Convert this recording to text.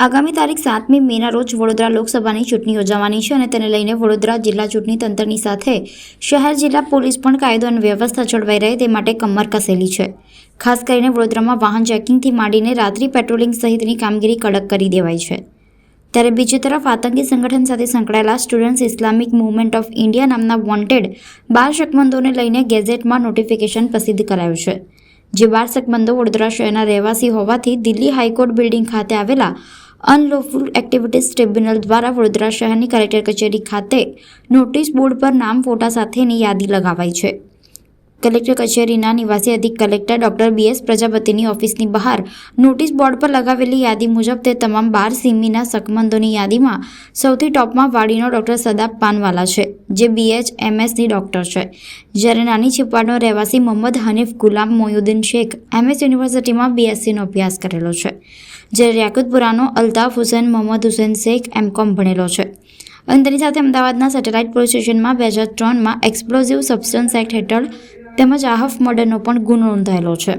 આગામી તારીખ સાતમી મેના રોજ વડોદરા લોકસભાની ચૂંટણી યોજાવાની છે અને તેને લઈને વડોદરા જિલ્લા ચૂંટણી તંત્રની સાથે શહેર જિલ્લા પોલીસ પણ કાયદો અને વ્યવસ્થા જળવાઈ રહે તે માટે કમર કસેલી છે. ખાસ કરીને વડોદરામાં વાહન ચેકિંગથી માંડીને રાત્રિ પેટ્રોલિંગ સહિતની કામગીરી કડક કરી દેવાઈ છે. ત્યારે બીજી તરફ આતંકી સંગઠન સાથે સંકળાયેલા students Islamic movement of India નામના વોન્ટેડ બાર શકમંદોને લઈને ગેઝેટમાં નોટિફિકેશન પ્રસિદ્ધ કરાયું છે. જે બાર શકમંદો વડોદરા શહેરના રહેવાસી હોવાથી દિલ્હી હાઈકોર્ટ બિલ્ડિંગ ખાતે આવેલા અનલોફુલ એક્ટિવિટીઝ ટ્રિબ્યુનલ દ્વારા વડોદરા શહેરની કલેક્ટર કચેરી ખાતે નોટિસ બોર્ડ પર નામ, ફોટા સાથેની યાદી લગાવાઈ છે. કલેક્ટર કચેરીના નિવાસી અધિક કલેક્ટર ડોક્ટર બી એસ પ્રજાપતિની ઓફિસની બહાર નોટિસ બોર્ડ પર લગાવેલી યાદી મુજબ તે તમામ બાર સિમીના સકમંદોની યાદીમાં સૌથી ટોપમાં વાડીનો ડોક્ટર સદાબ પાનવાલા છે, જે બીએચ એમએસની ડોક્ટર છે. જ્યારે નાની છીપવાડનો રહેવાસી મોહમ્મદ હનીફ ગુલામ મોયુદ્દીન શેખ એમએસ યુનિવર્સિટીમાં બીએસસીનો અભ્યાસ કરેલો છે જ્યારે યાકુતપુરાનો અલ્તાફ હુસેન મોહમ્મદ હુસેન શેખ એમકોમ ભણેલો છે. અને તેની સાથે અમદાવાદના સેટેલાઇટ પોલીસ સ્ટેશનમાં બે હજાર ત્રણમાં એક્સપ્લોઝિવ સબસ્ટન્સ એક્ટ હેઠળ તેમજ આહફ મર્ડરનો પણ ગુનો નોંધાયેલો છે.